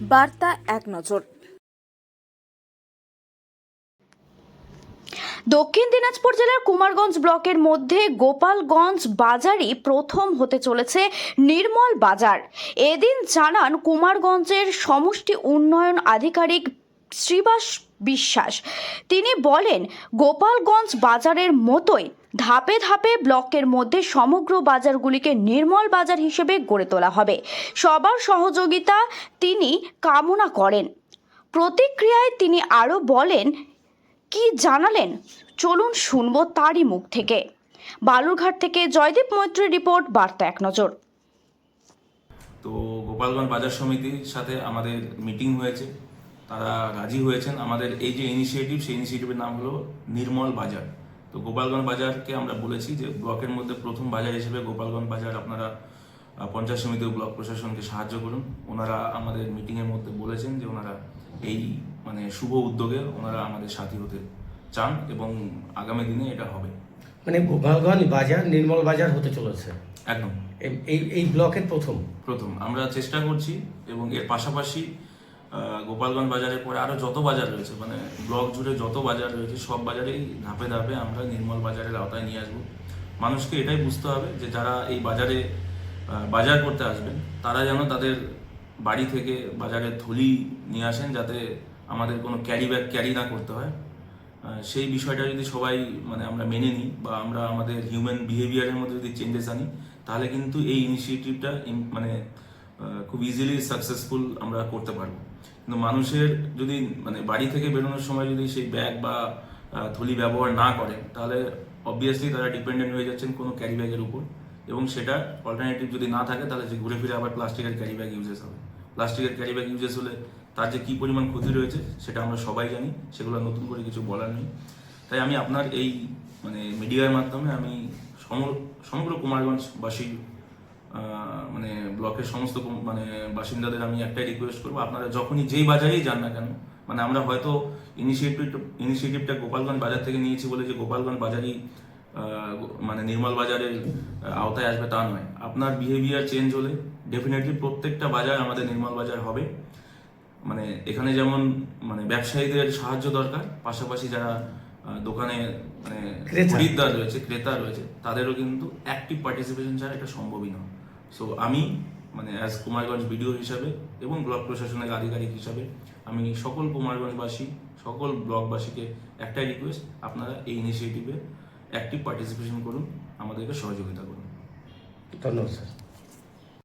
বার্তা এক নজর। দক্ষিণ দিনাজপুর জেলার কুমারগঞ্জ ব্লকের মধ্যে গোপালগঞ্জ বাজারই প্রথম হতে চলেছে নির্মল বাজার। এদিন জানান কুমারগঞ্জের সমষ্টি উন্নয়ন আধিকারিক শ্রীবাস বিশ্বাস। তিনি বলেন, গোপালগঞ্জ বাজারের মতোই ধাপে ধাপে ব্লকের মধ্যে সমগ্র বাজারগুলিকে নির্মল বাজার হিসেবে গড়ে তোলা হবে। সবার সহযোগিতা তিনি কামনা করেন। প্রতিক্রিয়ায় তিনি আরও বলেন, কি জানালেন? চলুন শুনব তারই মুখ থেকে। বালুরঘাট থেকে জয়দীপ মৈত্রী রিপোর্ট, বার্তা এক নজর। তো গোপালগঞ্জ বাজার সমিতির সাথে আমাদের মিটিং হয়েছে। তারা রাজি হয়েছেন। আমাদের এই যে ইনিশিয়েটিভ সেই ইনিশিয়েটিভের নাম হলো নির্মল বাজার। তো গোপালগঞ্জ বাজারকে আমরা বলেছি যে ব্লকের মধ্যে প্রথম বাজার হিসেবে গোপালগঞ্জ বাজার আপনারা পঞ্চায়েত সমিতি ও ব্লক প্রশাসনকে সাহায্য করুন। ওনারা আমাদের মিটিংয়ের মধ্যে বলেছেন যে ওনারা এই মানে শুভ উদ্যোগে ওনারা আমাদের সাথী হতে চান এবং আগামী দিনে এটা হবে। মানে গোপালগঞ্জ বাজার নির্মল বাজার হতে চলেছে? একদম। এই- এই ব্লকের প্রথম? প্রথম। আমরা চেষ্টা করছি এবং এর পাশাপাশি গোপালগঞ্জ বাজারের পরে আরও যত বাজার রয়েছে মানে ব্লক জুড়ে যত বাজার রয়েছে, সব বাজারেই ধাপে ধাপে আমরা নির্মল বাজারের আওতায় নিয়ে আসব। মানুষকে এটাই বুঝতে হবে যে যারা এই বাজারে বাজার করতে আসবেন, তারা যেন তাদের বাড়ি থেকে বাজারের থলি নিয়ে আসেন যাতে আমাদের কোনো ক্যারি ব্যাগ ক্যারি না করতে হয়। সেই বিষয়টা যদি সবাই মানে আমরা মেনে নিই বা আমরা আমাদের হিউম্যান বিহেভিয়ারের মধ্যে যদি চেঞ্জেস আনি, তাহলে কিন্তু এই ইনিশিয়েটিভটা মানে খুব ইজিলি সাকসেসফুল আমরা করতে পারব। কিন্তু মানুষের যদি মানে বাড়ি থেকে বেরোনোর সময় যদি সেই ব্যাগ বা থলি ব্যবহার না করে, তাহলে অবভিয়াসলি তারা ডিপেন্ডেন্ট হয়ে যাচ্ছেন কোনো ক্যারি ব্যাগের উপর এবং সেটা অল্টারনেটিভ যদি না থাকে, তাহলে যে ঘুরে ফিরে আবার প্লাস্টিকের ক্যারি ব্যাগ ইউজেস হবে। প্লাস্টিকের ক্যারি ব্যাগ ইউজেস হলে তার যে কী পরিমাণ ক্ষতি রয়েছে, সেটা আমরা সবাই জানি, সেগুলো নতুন করে কিছু বলার নেই। তাই আমি আপনার এই মানে মিডিয়ার মাধ্যমে আমি সম- সমগ্র কুমারগঞ্জবাসী মানে ব্লকের সমস্ত মানে বাসিন্দাদের আমি একটাই রিকোয়েস্ট করব, আপনারা যখনই যেই বাজারেই যান না কেন মানে আমরা হয়তো ইনিশিয়েটিভ ইনিশিয়েটিভটা গোপালগঞ্জ বাজার থেকে নিয়েছি বলে যে গোপালগঞ্জ বাজারই মানে নির্মল বাজারের আওতায় আসবে তা নয়। আপনার বিহেভিয়ার চেঞ্জ হলে ডেফিনেটলি প্রত্যেকটা বাজার আমাদের নির্মল বাজার হবে। মানে এখানে যেমন মানে ব্যবসায়ীদের সাহায্য দরকার, পাশাপাশি যারা দোকানে মানে খরিদ্দার রয়েছে ক্রেতা রয়েছে তাদেরও কিন্তু অ্যাক্টিভ পার্টিসিপেশন ছাড়া এটা সম্ভবই নয় সো আমি মানে অ্যাজ কুমারগঞ্জ বিডিও হিসাবে এবং ব্লক প্রশাসনের আধিকারিক হিসাবে আমি সকল কুমারগঞ্জবাসী সকল ব্লকবাসীকে একটাই রিকোয়েস্ট আপনারা এই ইনিশিয়েটিভে অ্যাক্টিভ পার্টিসিপেশন করুন আমাদেরকে সহযোগিতা করুন। ধন্যবাদ স্যার